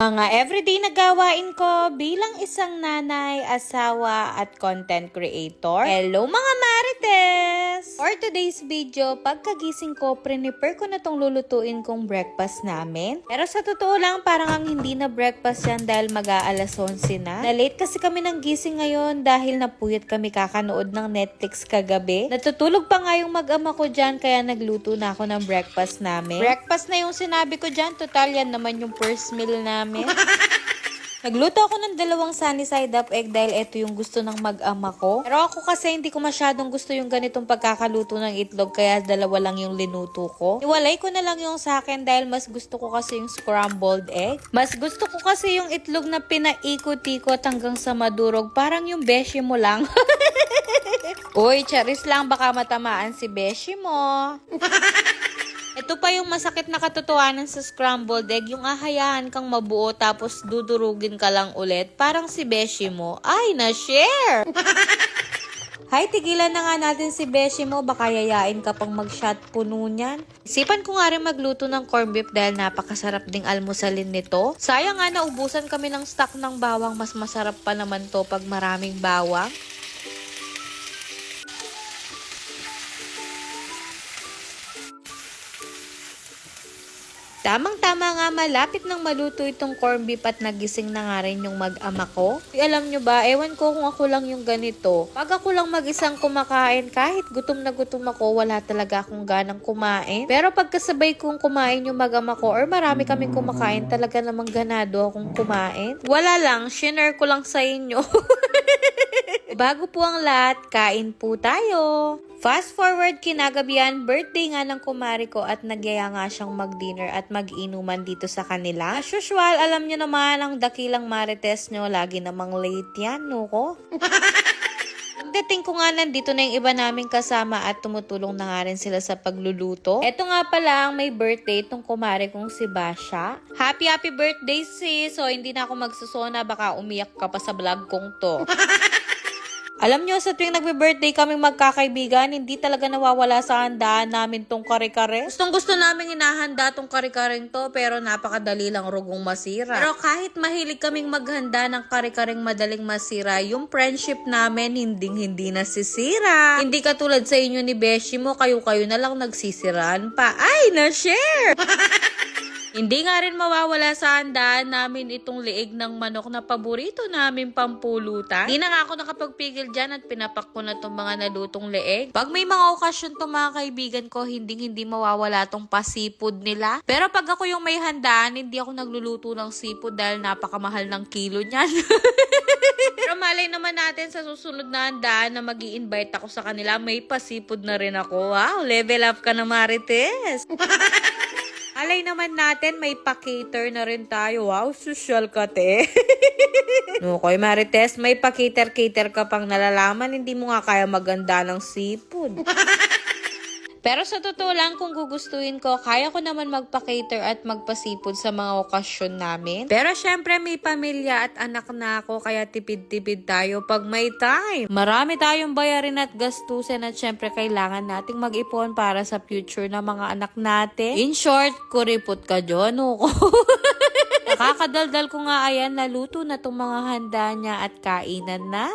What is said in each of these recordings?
Mga everyday na gawain ko bilang isang nanay, asawa at content creator. Hello mga Marites! For today's video, pagkagising ko, prepare ko na tong lulutuin kong breakfast namin. Pero sa totoo lang, parang ang hindi na breakfast yan dahil mag-aalas 11 na. Na-late kasi kami ng gising ngayon dahil napuyat kami kakanood ng Netflix kagabi. Natutulog pa nga yung mag-ama ko dyan kaya nagluto na ako ng breakfast namin. Breakfast na yung sinabi ko dyan, total yan naman yung first meal namin. Nagluto ako ng dalawang sunny side up egg dahil ito yung gusto ng mag-ama ko. Pero ako kasi hindi ko masyadong gusto yung ganitong pagkakaluto ng itlog kaya dalawa lang yung linuto ko. Iwalay ko na lang yung sa akin dahil mas gusto ko kasi yung scrambled egg. Mas gusto ko kasi yung itlog na pinaikot-ikot hanggang sa madurog. Parang yung beshi mo lang. Uy, charis lang baka matamaan si beshi mo. Ito pa yung masakit na katotohanan sa scrambled egg, yung ahayaan kang mabuo tapos dudurugin ka lang ulit. Parang si Beshi mo, ay, na-share! Hay, tigilan na nga natin si Beshi mo, baka yayain ka pang mag-shot puno niyan. Isipan ko nga rin magluto ng corned beef dahil napakasarap ding almusalin nito. Sayang nga naubusan kami ng stock ng bawang, mas masarap pa naman to pag maraming bawang. Tamang-tama nga malapit nang maluto itong corned beef at nagising na nga rin yung mag-ama ko. Alam nyo ba, ewan ko kung ako lang yung ganito. Pag ako lang mag-isang kumakain, kahit gutom na gutom ako, wala talaga akong ganang kumain. Pero pagkasabay kong kumain yung mag-ama ko or marami kaming kumakain, talaga namang ganado akong kumain. Wala lang, shinare ko lang sa inyo. Bago po ang lahat, kain po tayo. Fast forward kinagabihan, birthday nga ng kumari ko at nagyaya nga siyang mag-dinner at mag-inuman dito sa kanila. As usual, alam niyo naman ang dakilang marites nyo, lagi namang late yan, no ko? Pagdating ko nga nandito na yung iba naming kasama at tumutulong na nga rin sila sa pagluluto. Eto nga pala ang may birthday itong kumare kong si Basha. Happy happy birthday sis! So hindi na ako magsusona baka umiyak ka pa sa vlog kong to. Alam nyo, sa tuwing nagbe-birthday kaming magkakaibigan, hindi talaga nawawala sa handaan namin tong kare-kare. Gustong gusto namin inahanda tong kare-kareng to, pero napakadali lang rugong masira. Pero kahit mahilig kaming maghanda ng kare-kareng madaling masira, yung friendship namin hinding hindi nasisira. Hindi katulad sa inyo ni Beshi mo, kayo-kayo na lang nagsisiraan pa. Ay, na-share! Hindi nga rin mawawala sa handaan namin itong liig ng manok na paborito namin pampulutan. Hindi na nga ako nakapagpigil dyan at pinapak ko na itong mga nalutong liig. Pag may mga okasyon itong mga kaibigan ko, hindi hindi mawawala itong pasipod nila. Pero pag ako yung may handaan, hindi ako nagluluto ng sipod dahil napakamahal ng kilo niyan. Pero malay naman natin sa susunod na handaan na mag invite ako sa kanila, may pasipod na rin ako. Wow, level up ka na Marites. Alay naman natin, may pa-cater na rin tayo. Wow, social ka, te. okay, Marites, may pa-cater-cater ka pang nalalaman. Hindi mo nga kaya maganda ng seafood. Pero sa totoo lang, kung gugustuhin ko, kaya ko naman magpa-cater at magpasipod sa mga okasyon namin. Pero syempre, may pamilya at anak na ako, kaya tipid-tipid tayo pag may time. Marami tayong bayarin at gastusin at syempre, kailangan nating mag-ipon para sa future ng mga anak natin. In short, kuripot ka dyan, no? Nakakadaldal ko nga ayan, naluto na tong mga handa niya at kainan na.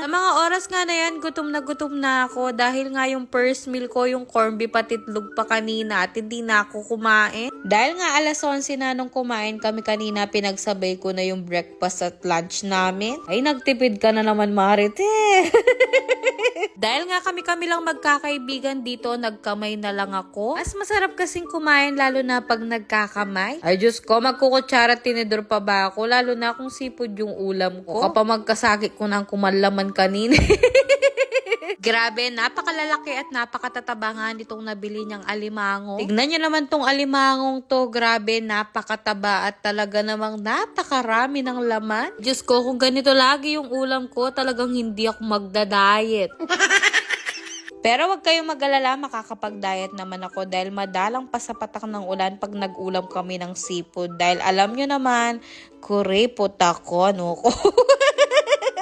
Sa mga oras nga na yan, gutom na gutom na ako dahil nga yung first meal ko, yung corned beef at itlog pa kanina at hindi na ako kumain. Dahil nga alas 11 na nung kumain kami kanina, pinagsabay ko na yung breakfast at lunch namin. Ay, nagtipid ka na naman, Marite. Dahil nga kami-kami lang magkakaibigan dito, nagkamay na lang ako. Mas masarap kasing kumain lalo na pag nagkakamay. Ay Diyos ko, magkukutsara tinidor pa ba ako? Lalo na kung sipod yung ulam ko. Kapag magkasakit ko ng kumalaman kanina. Grabe, napakalalaki at napakatataba nga nitong nabili niyang alimango. Tignan niyo naman tong alimangong to. Grabe, napakataba at talaga namang napakarami ng laman. Diyos ko, kung ganito lagi yung ulam ko, talagang hindi ako magda-diet. Pero wag kayong mag-alala, makakapag-diet naman ako dahil madalang pa sa patak ng ulan pag nag-ulam kami ng seafood. Dahil alam nyo naman, kuripot ako, ko.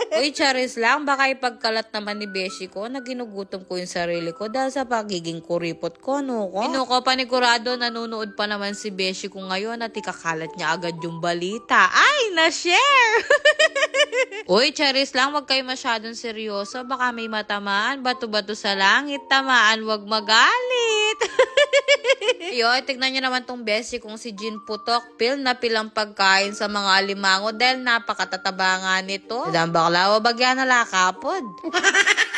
Uy, charis lang. Baka ipagkalat naman ni Beshi ko na ginugutom ko yung sarili ko dahil sa pagiging kuripot ko, no ko? Inuko panigurado, nanonood pa naman si Beshi ko ngayon at ikakalat niya agad yung balita. Ay, na-share! Uy, charis lang, wag kayo masyadong seryoso. Baka may matamaan, bato-bato sa langit, tamaan, wag magalit. Yo, tignan niyo naman tong besi kung si Jean Putok, pil na pilang pagkain sa mga alimango dahil napakatataba nga nito. Madang baklawa bagya na lakapod.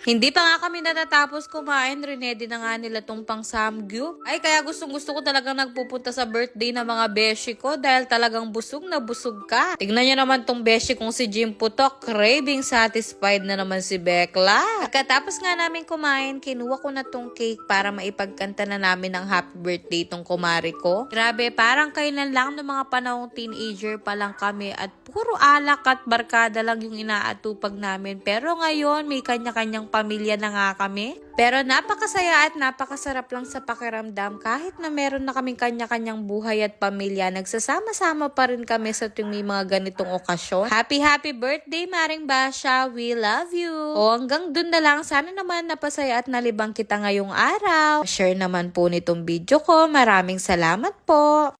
Hindi pa nga kami natatapos kumain, rinedy na nga nila tong pang samgyup. Ay, kaya gustong gusto ko talagang nagpupunta sa birthday ng mga beshi ko dahil talagang busog na busog ka. Tignan niyo naman tong beshi kung si Jim Putok, craving satisfied na naman si Bekla. Pagkatapos nga namin kumain, kinuha ko na tong cake para maipagkanta na namin ng happy birthday tong kumari ko. Grabe, parang kailan lang ng mga panahong teenager pa lang kami at puro alak at barkada lang yung inaatupag namin. Pero ngayon, may kanya-kanyang pamilya na nga kami. Pero napakasaya at napakasarap lang sa pakiramdam kahit na meron na kaming kanya-kanyang buhay at pamilya. Nagsasama-sama pa rin kami sa tuwing may mga ganitong okasyon. Happy, happy birthday, Maring Basha. We love you. O hanggang dun na lang. Sana naman napasaya at nalibang kita ngayong araw. Share naman po nitong video ko. Maraming salamat po.